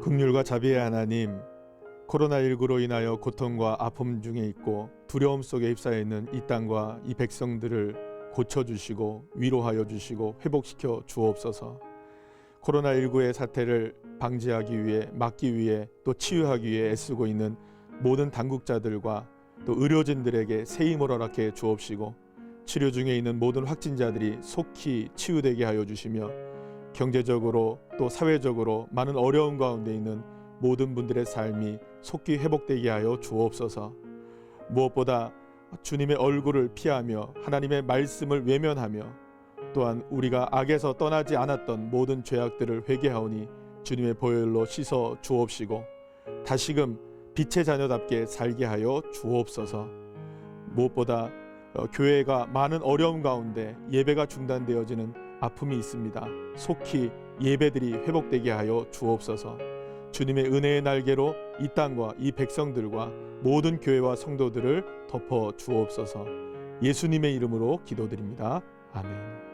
극률과 자비의 하나님, 코로나19로 인하여 고통과 아픔 중에 있고 두려움 속에 휩싸여 있는 이 땅과 이 백성들을 고쳐 주시고 위로하여 주시고 회복시켜 주옵소서. 코로나19의 사태를 방지하기 위해 막기 위해 또 치유하기 위해 애쓰고 있는 모든 당국자들과 또 의료진들에게 새 힘을 허락해 주옵시고 치료 중에 있는 모든 확진자들이 속히 치유되게 하여 주시며 경제적으로 또 사회적으로 많은 어려움 가운데 있는 모든 분들의 삶이 속히 회복되게 하여 주옵소서. 무엇보다 주님의 얼굴을 피하며 하나님의 말씀을 외면하며 또한 우리가 악에서 떠나지 않았던 모든 죄악들을 회개하오니 주님의 보혈로 씻어 주옵시고 다시금 빛의 자녀답게 살게 하여 주옵소서. 무엇보다 어, 교회가 많은 어려움 가운데 예배가 중단되어지는 아픔이 있습니다. 속히 예배들이 회복되게 하여 주옵소서. 주님의 은혜의 날개로 이 땅과 이 백성들과 모든 교회와 성도들을 덮어 주옵소서. 예수님의 이름으로 기도드립니다. 아멘.